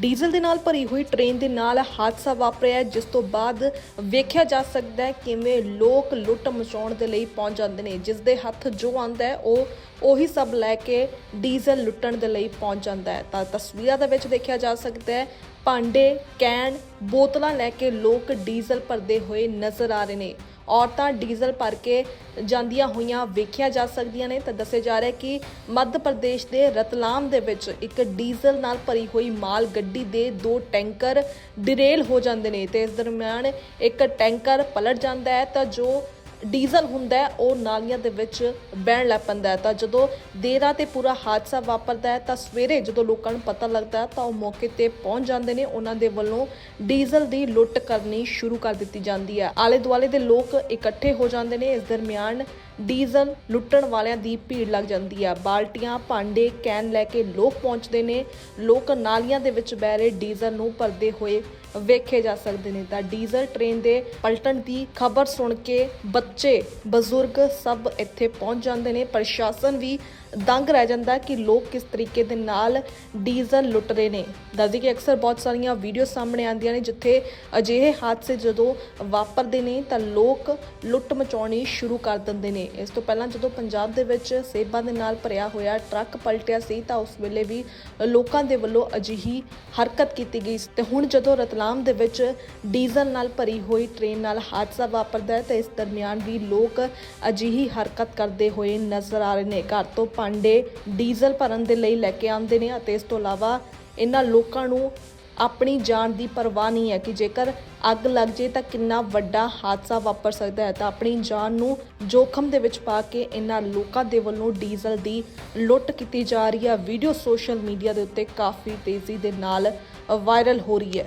Diesel ਦੇ ਨਾਲ ਭਰੀ ਹੋਈ ਟ੍ਰੇਨ ਦੇ ਨਾਲ ਹਾਦਸਾ ਵਾਪਰਿਆ ਜਿਸ ਤੋਂ ਬਾਅਦ ਵੇਖਿਆ ਜਾ ਸਕਦਾ ਹੈ ਕਿਵੇਂ ਲੋਕ ਲੁੱਟ ਮਚਾਉਣ ਦੇ ਲਈ ਪਹੁੰਚ ਜਾਂਦੇ ਨੇ। ਜਿਸ ਦੇ ਹੱਥ ਜੋ ਆਂਦਾ ਹੈ, ਉਹ ਉਹੀ ਸਭ ਲੈ ਕੇ ਡੀਜ਼ਲ ਲੁੱਟਣ ਦੇ ਲਈ ਪਹੁੰਚ ਜਾਂਦਾ ਹੈ। ਤਾਂ ਤਸਵੀਰਾਂ ਦੇ ਵਿੱਚ ਦੇਖਿਆ ਜਾ ਸਕਦਾ ਹੈ, ਭਾਂਡੇ, ਕੈਨ, ਬੋਤਲਾਂ ਲੈ ਕੇ ਲੋਕ ਡੀਜ਼ਲ ਭਰਦੇ ਹੋਏ ਨਜ਼ਰ ਆ ਰਹੇ ਨੇ। ਔਰਤਾਂ ਡੀਜ਼ਲ ਭਰ ਕੇ ਜਾਂਦੀਆਂ ਹੋਈਆਂ ਵੇਖੀਆਂ ਜਾ ਸਕਦੀਆਂ ਨੇ ਤਾਂ ਦੱਸਿਆ ਜਾ ਰਿਹਾ ਹੈ ਕਿ ਮੱਧ ਪ੍ਰਦੇਸ਼ ਦੇ ਰਤਲਾਮ ਦੇ ਵਿੱਚ ਇੱਕ ਡੀਜ਼ਲ ਨਾਲ ਭਰੀ ਹੋਈ ਮਾਲ ਗੱਡੀ ਦੇ ਦੋ ਟੈਂਕਰ ਡਿਰੇਲ ਹੋ ਜਾਂਦੇ ਨੇ ਤੇ ਇਸ ਦਰਮਿਆਨ ਇੱਕ ਟੈਂਕਰ ਪਲਟ ਜਾਂਦਾ ਹੈ ਤਾਂ ਜੋ ਡੀਜ਼ਲ ਹੁੰਦਾ ਉਹ ਨਾਲੀਆਂ ਦੇ ਵਿੱਚ ਬਹਿਣ ਲੱਗ ਪੈਂਦਾ ਤਾਂ ਜਦੋਂ ਦੇਰ 'ਤੇ ਪੂਰਾ ਹਾਦਸਾ ਵਾਪਰਦਾ ਹੈ, ਤਾਂ ਸਵੇਰੇ ਜਦੋਂ ਲੋਕਾਂ ਨੂੰ ਪਤਾ ਲੱਗਦਾ ਤਾਂ ਉਹ ਮੌਕੇ ਤੇ ਪਹੁੰਚ ਜਾਂਦੇ ਨੇ। ਉਹਨਾਂ ਦੇ ਵੱਲੋਂ ਡੀਜ਼ਲ ਦੀ ਲੁੱਟ ਕਰਨੀ ਸ਼ੁਰੂ ਕਰ ਦਿੱਤੀ ਜਾਂਦੀ ਹੈ। ਆਲੇ ਦੁਆਲੇ ਦੇ ਲੋਕ ਇਕੱਠੇ ਹੋ ਜਾਂਦੇ ਨੇ। ਇਸ ਦਰਮਿਆਨ ਡੀਜ਼ਲ ਲੁੱਟਣ ਵਾਲਿਆਂ ਦੀ ਭੀੜ ਲੱਗ ਜਾਂਦੀ ਹੈ ਬਾਲਟੀਆਂ, ਭਾਂਡੇ, ਕੈਨ ਲੈ ਕੇ ਲੋਕ ਪਹੁੰਚਦੇ ਨੇ। ਲੋਕ ਨਾਲੀਆਂ ਦੇ ਵਿੱਚ ਬਹਿ ਰਹੇ ਡੀਜ਼ਲ ਨੂੰ ਭਰਦੇ ਹੋਏ ਵੇਖੇ ਜਾ ਸਕਦੇ ਨੇ। ਤਾਂ ਡੀਜ਼ਲ ਟ੍ਰੇਨ ਦੇ ਪਲਟਣ ਦੀ ਖਬਰ ਸੁਣ ਕੇ ਬੱਚੇ, ਬਜ਼ੁਰਗ ਸਭ ਇੱਥੇ ਪਹੁੰਚ ਜਾਂਦੇ ਨੇ। ਪ੍ਰਸ਼ਾਸਨ ਵੀ ਦੰਗ ਰਹਿ ਜਾਂਦਾ ਕਿ ਲੋਕ ਕਿਸ ਤਰੀਕੇ ਦੇ ਨਾਲ ਡੀਜ਼ਲ ਲੁੱਟ ਰਹੇ ਨੇ। ਦੱਸਦੀ ਕਿ ਅਕਸਰ ਬਹੁਤ ਸਾਰੀਆਂ ਵੀਡੀਓ ਸਾਹਮਣੇ ਆਉਂਦੀਆਂ ਨੇ, ਜਿੱਥੇ ਅਜਿਹੇ ਹਾਦਸੇ ਜਦੋਂ ਵਾਪਰਦੇ ਨੇ, ਤਾਂ ਲੋਕ ਲੁੱਟ ਮਚਾਉਣੀ ਸ਼ੁਰੂ ਕਰ ਦਿੰਦੇ ਨੇ। ਇਸ ਤੋਂ ਪਹਿਲਾਂ ਜਦੋਂ ਪੰਜਾਬ ਦੇ ਵਿੱਚ ਸੇਬਾਂ ਦੇ ਨਾਲ ਭਰਿਆ ਹੋਇਆ ਟਰੱਕ ਪਲਟਿਆ ਸੀ ਤਾਂ ਉਸ ਵੇਲੇ ਵੀ ਲੋਕਾਂ ਦੇ ਵੱਲੋਂ ਅਜਿਹੀ ਹਰਕਤ ਕੀਤੀ ਗਈ ਸੀ। ਤੇ ਹੁਣ ਜਦੋਂ ਰਤਲਾਮ ਦੇ ਵਿੱਚ ਡੀਜ਼ਲ ਨਾਲ ਭਰੀ ਹੋਈ ਟ੍ਰੇਨ ਨਾਲ ਹਾਦਸਾ ਵਾਪਰਦਾ ਹੈ ਤਾਂ ਇਸ ਦਰਮਿਆਨ ਵੀ ਲੋਕ ਅਜਿਹੀ ਹਰਕਤ ਕਰਦੇ ਹੋਏ ਨਜ਼ਰ ਆ ਰਹੇ ਨੇ। ਘਰ ਤੋਂ ਭਾਂਡੇ ਡੀਜ਼ਲ ਭਰਨ ਦੇ ਲਈ ਲੈ ਕੇ ਆਉਂਦੇ ਨੇ ਅਤੇ ਇਸ ਤੋਂ ਇਲਾਵਾ ਇਹਨਾਂ ਲੋਕਾਂ ਨੂੰ ਆਪਣੀ ਜਾਨ ਦੀ ਪਰਵਾਹ ਨਹੀਂ ਹੈ ਕਿ ਜੇਕਰ ਅੱਗ ਲੱਗ ਜੇ ਤਾਂ ਕਿੰਨਾ ਵੱਡਾ ਹਾਦਸਾ ਵਾਪਰ ਸਕਦਾ ਹੈ। ਤਾਂ ਆਪਣੀ ਜਾਨ ਨੂੰ ਜੋਖਮ ਦੇ ਵਿੱਚ ਪਾ ਕੇ ਇਹਨਾਂ ਲੋਕਾਂ ਦੇ ਵੱਲੋਂ ਡੀਜ਼ਲ ਦੀ ਲੁੱਟ ਕੀਤੀ ਜਾ ਰਹੀ ਹੈ। ਵੀਡੀਓ ਸੋਸ਼ਲ ਮੀਡੀਆ ਦੇ ਉੱਤੇ ਕਾਫੀ ਤੇਜ਼ੀ ਦੇ ਨਾਲ ਵਾਇਰਲ ਹੋ ਰਹੀ ਹੈ।